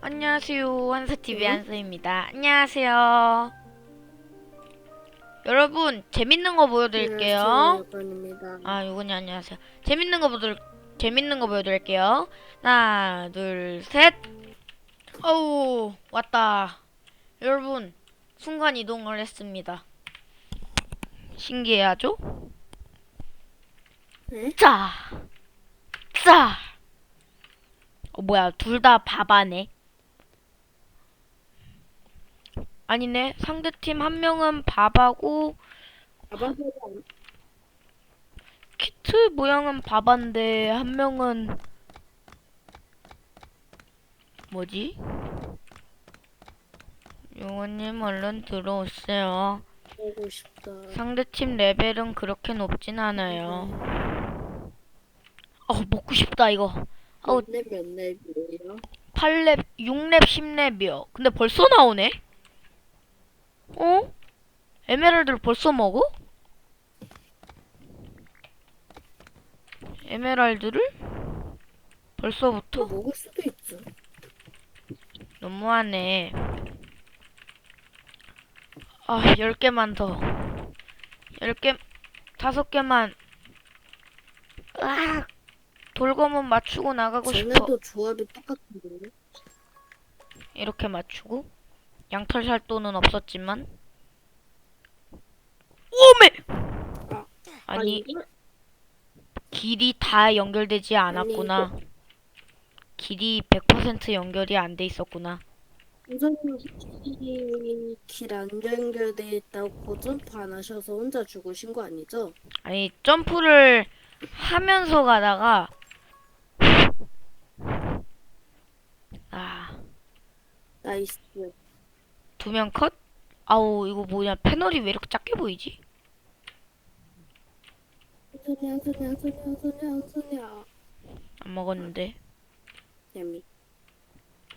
안녕하세요. 한사TV 응? 한사입니다. 안녕하세요. 여러분, 재밌는 거 보여드릴게요. 입니다 아, 요거니 안녕하세요. 재밌는 거 보여드릴, 재밌는 거 보여드릴게요. 하나, 둘, 셋. 어우, 왔다. 여러분, 순간 이동을 했습니다. 신기해하죠? 네? 짜! 짜! 어, 뭐야, 둘 다 바바네. 아니네, 상대팀 한 명은 바바고, 아바사가 키트 모양은 바바인데, 한 명은, 뭐지? 용원님 얼른 들어오세요. 보고 싶다. 상대팀 레벨은 그렇게 높진 않아요. 어, 먹고 싶다, 이거. 아우, 몇 랩, 몇 랩이에요? 8렙, 6렙, 10렙이요. 근데 벌써 나오네? 어? 에메랄드를 벌써 먹어? 에메랄드를? 또 벌써부터? 먹을 수도 있죠. 너무하네. 아, 10개만 더. 10개, 5개만. 아, 돌검은 맞추고 나가고 싶어. 쟤네도 조합이 똑같은데. 이렇게 맞추고 양털살도는 없었지만. 오메! 아니 길이 다 연결되지 않았구나. 길이 100% 연결이 안 돼 있었구나. 우선님 길안 연결돼 있다고 점프 안 하셔서 혼자 죽으신 거 아니죠? 아니 점프를 하면서 가다가 아. 나이스. 두 명 컷? 아우 이거 뭐냐 패널이 왜 이렇게 작게 보이지? 안 먹었는데 얌미.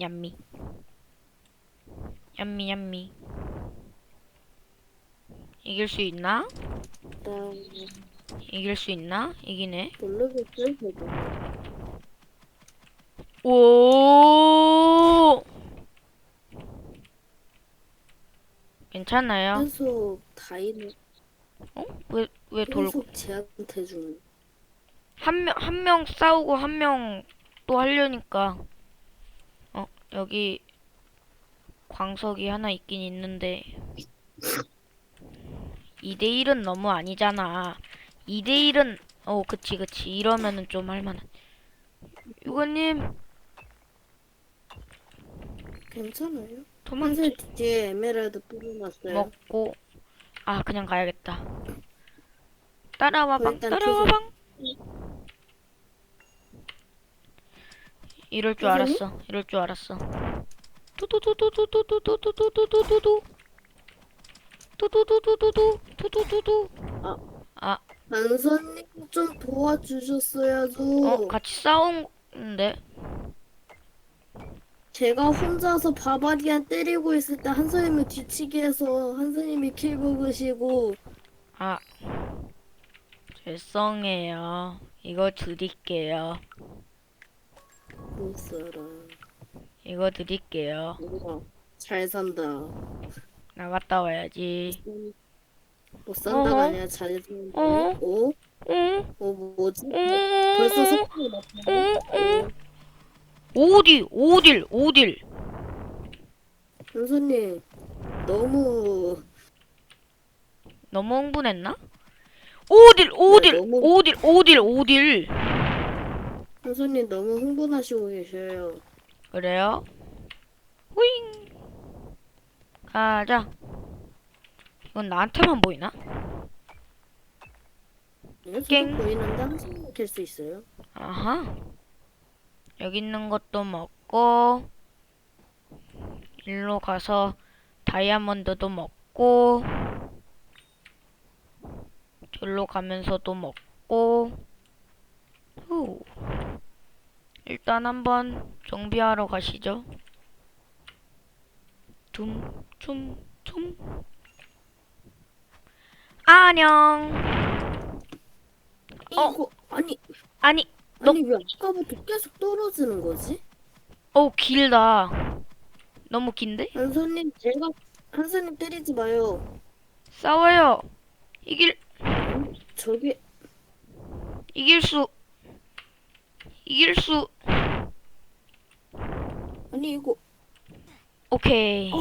얌미 얌미 얌미 이길 수 있나? 나 이길 수 있나? 이기네 모르겠어요. 저도. 오 괜찮아요 계속 다이는 어? 왜, 왜 돌고 계속 쟤한테 주는. 한 명, 한 명 싸우고 한 명 또 하려니까 어? 여기 광석이 하나 있긴 있는데 2대1은 너무 아니잖아 2대1은 어 그치 그치 이러면은 좀 할만한 유건님 괜찮아요. 도망치 뒤에 에메랄드 뿌려놨어요. 먹고. 아 그냥 가야겠다. 따라와방 어, 일단 따라와방. 이럴 줄 선생님? 알았어. 이럴 줄 알았어. 두두두두두두두두두두두두 두 두두두두두 두 두두두. 아. 아, 한손님 좀 도와주셨어야죠. 어 같이 싸운데 제가 혼자서 바바리안 때리고 있을 때 한선님이 뒤치기 해서 한선님이 킬 먹으시고 아 죄송해요 이거 드릴게요 못 살아. 이거 드릴게요 우와, 잘 산다. 나갔다 와야지 못 산다가 어허. 아니라 잘 산다. 어허. 오? 응? 오 뭐지? 응? 벌써 속도 났네. 응? 응? 오딜 오딜 오딜 한선님 너무 너무 흥분했나? 오딜 오딜 네, 너무- 오딜 오딜 오딜 한선님 너무 흥분하시고 계셔요. 그래요? 후잉 가자 이건 나한테만 보이나? 네, 깽. 보이는데 한선님 킬수 있어요. 아하 여기 있는 것도 먹고 일로 가서 다이아몬드도 먹고 절로 가면서도 먹고. 후. 일단 한번 정비하러 가시죠. 둠춤춤춤 안녕. 어. 이거 아니. 아니 너- 아니 왜 아까부터 계속 떨어지는 거지? 어우 길다 너무 긴데? 한손님 제가 한손님 때리지 마요. 싸워요. 이길 저기 이길 수 이길 수 아니 이거 오케이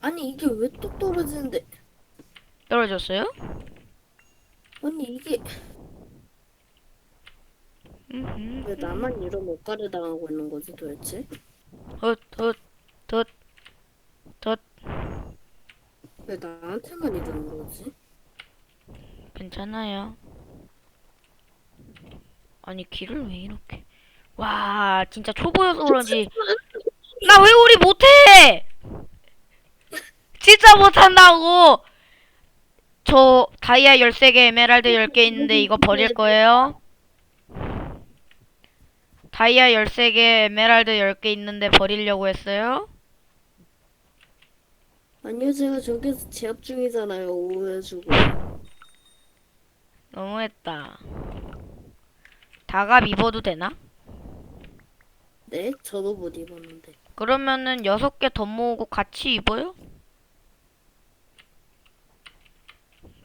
아니 이게 왜뚝 떨어지는데? 떨어졌어요? 아니 이게. 왜 나만 이런 옷가를 당하고 있는 거지 도대체? 헛헛헛 왜 나한테만 이러는 거지? 괜찮아요. 아니 길을 왜 이렇게? 와 진짜 초보여서 그런지 나 왜 우리 못해? 진짜 못한다고. 저 다이아 13개, 에메랄드 10개 있는데 이거 버릴 거예요? 다이아 13개, 에메랄드 10개 있는데 버리려고 했어요? 아니요 제가 저기서 제압 중이잖아요 오해주고 너무했다. 다갑 입어도 되나? 네? 저도 못 입었는데 그러면은 여섯 개더 모으고 같이 입어요?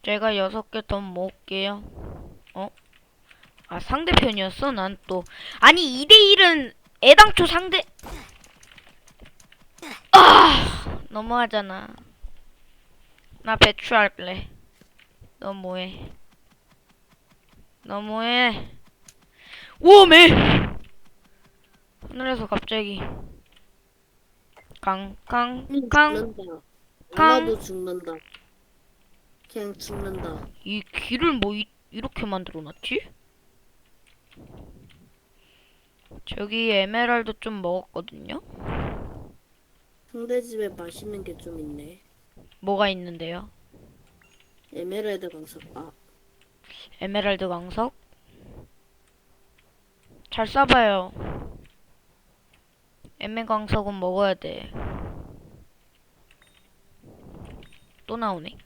제가 여섯 개더 모을게요. 어? 아 상대편이었어? 난 또 아니 2대1은 애당초 상대 아 너무하잖아. 나 배추할래. 너무해. 너무해. 오메 하늘에서 갑자기 깡깡깡. 아마도 죽는다 그냥 죽는다 이 길을 뭐 이, 이렇게 만들어 놨지? 저기 에메랄드 좀 먹었거든요. 상대 집에 맛있는 게 좀 있네 뭐가 있는데요? 에메랄드 강석 아 에메랄드 광석? 잘 쏴봐요. 에메 광석은 먹어야 돼. 또 나오네.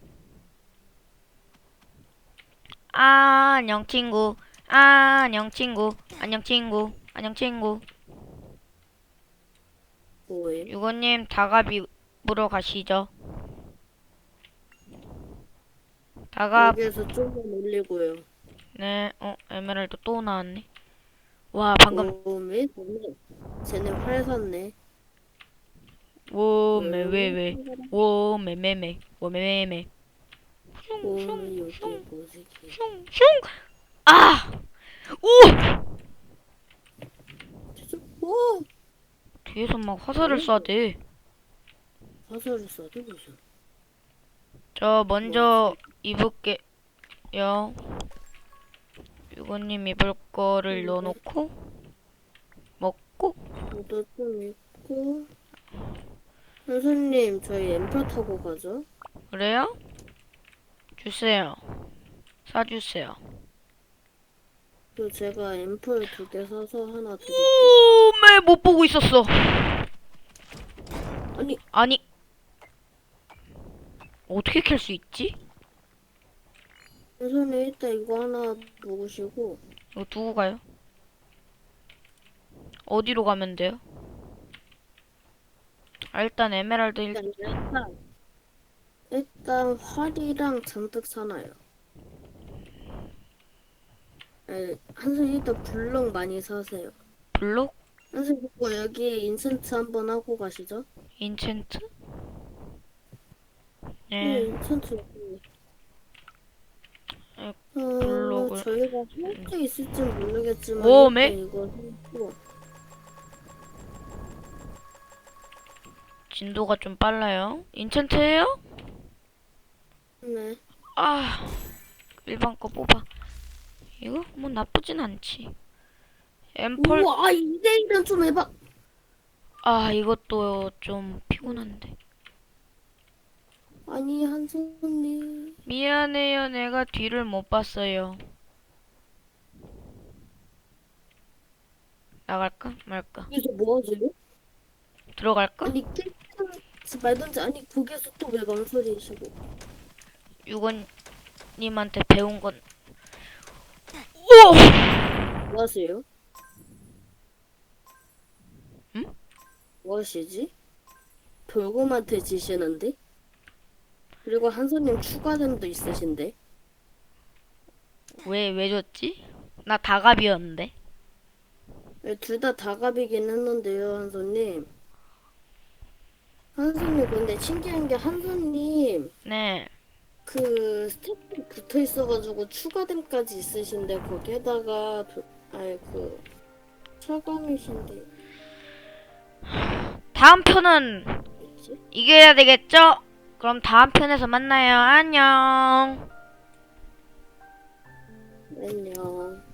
아, 안녕 친구. 아, 안녕 친구. 안녕 친구. 안녕 친구. 뭐해? 유고님 다갑이 보러 가시죠. 다갑 여기에서 좀만 올리고요 네, 어 에메랄드 또 나왔네. 와 방금 오메 쟤네 쟤네 활 샀네 오메 왜왜 오메메메 오메메메 오메 여기 뭐지 슝슝 아! 오! 오 뒤에서 막 화살을 쏴대. 화살을 쏴도 무슨 저 먼저 입을게요. 유고님 입을 거를 넣어놓고 먹고 저도 좀 있고 선생님 저희 엠퍼 타고 가죠 그래요? 주세요. 사주세요. 그리고 제가 앰플 두 개 사서 하나 드릴게요 오메 못 보고 있었어. 아니 아니 어떻게 캘 수 있지? 선생님 일단 이거 하나 먹으시고 이거 두고 가요. 어디로 가면 돼요? 아, 일단 에메랄드 일... 일단 일단 일단 활이랑 잔뜩 사놔요 에, 한선 일단 블록 많이 사세요 블록? 한선 그거 여기 인센트 한번 하고 가시죠 인챈트? 네, 네. 인센트. 에, 어, 블록을- 저희가 할수 있을지 모르겠지만 일단 매? 이거 하고 진도가 좀 빨라요. 인챈트예요? 네 아 일반 거 뽑아. 이거 뭐 나쁘진 않지. 엠펄 우와 2대1은 좀 해봐 아 이것도 좀 피곤한데. 아니 한선님 미안해요. 내가 뒤를 못 봤어요. 나갈까 말까? 여기서 뭐 하지? 들어갈까? 아니 킬지 말든지 아니 거기에서 또 왜 망설이시고 유건님한테 배운 건. 오! 뭐 하세요? 응? 뭐 하시지? 돌곰한테 지시는데? 그리고 한손님 추가됨도 있으신데? 왜, 왜 줬지? 나 다갑이었는데. 네, 둘다 다갑이긴 했는데요, 한손님. 한손님, 근데 신기한 게 한손님, 네. 그 스태프 붙어 있어가지고 추가됨까지 있으신데, 거기에다가, 도- 아니, 그, 철감이신데, 다음 편은 뭐지? 이겨야 되겠죠? 그럼 다음 편에서 만나요. 안녕. 안녕.